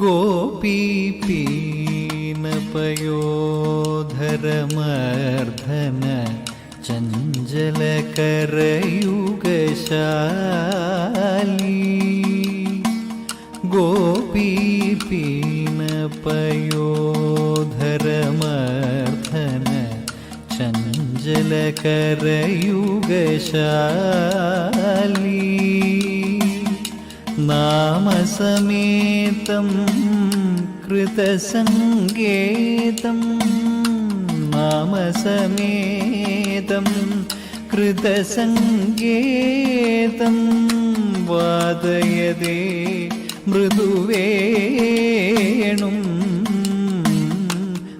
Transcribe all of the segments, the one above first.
ഗോപീപീനപയോധരമർദ്ദന ചഞ്ചലകരയുഗശാ ശങ്കരയുഗശാലി നാമസമേതം कृतसङ्गेतं नामसमेतं कृतसङ्गेतं वादयदे मृदुवेणुम्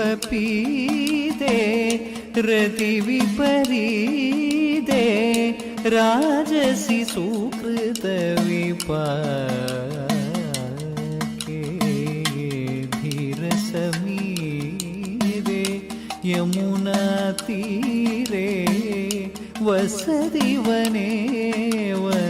पीते रति विपरीते राजसी सुकृत विपाके धीर समीरे यमुना तीरे वसति वने वन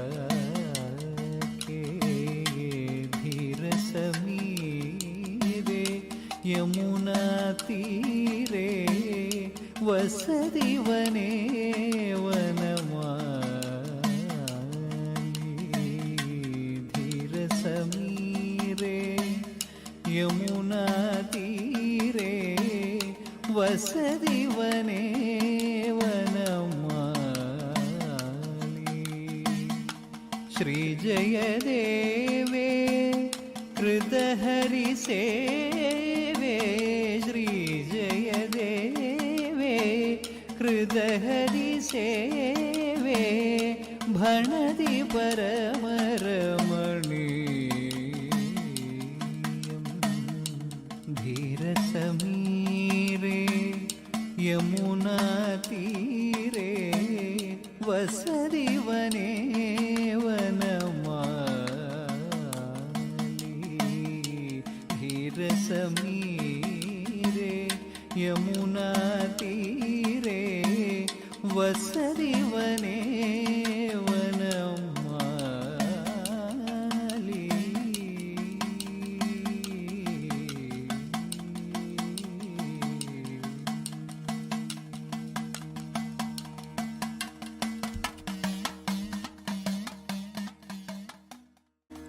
തീരെ വസതിവനേ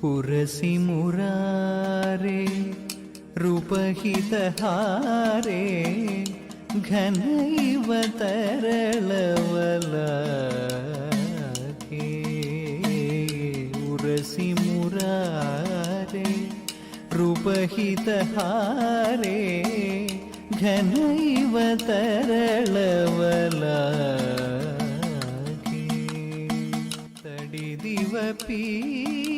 පුරසිමුරාරේ රුපහිතහාරේ ඝනයිවතරලවලකේ උරසිමුරාරේ රුපහිතහාරේ ಘನೈವತರಳವಲಕೇ ತಡಿದಿವ ಪೀ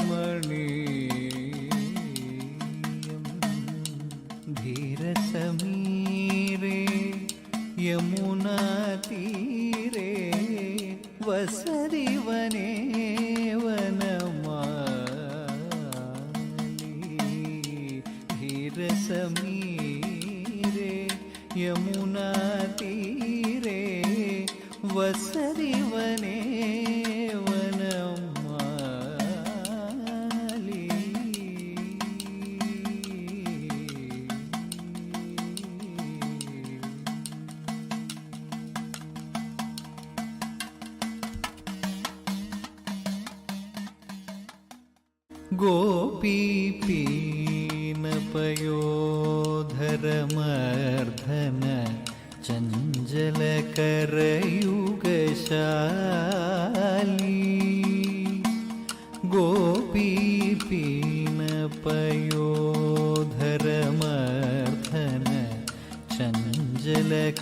યમુના તીરે વસરી વને ശാലി ഗോപീപീണ പയോധരമർദ്ധന ചഞ്ചലകരയുഗശാലി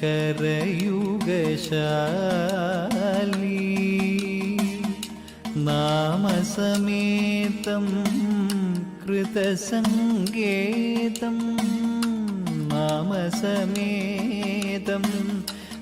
നാമസമേതം कृतसङ्गेतं नामसमेतम्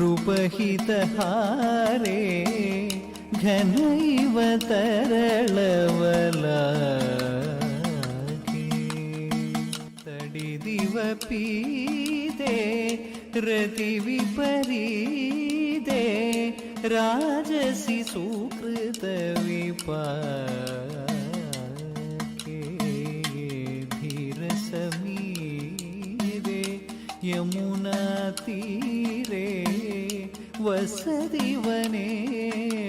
कृपहित कृपहितहारे घनैव तड़ी दिव पीते रति राजसी सुकृत रतिविपरीदे राजसि सुकृतविपाके धीरसमीरे यमुनातीरे വസതിവനേ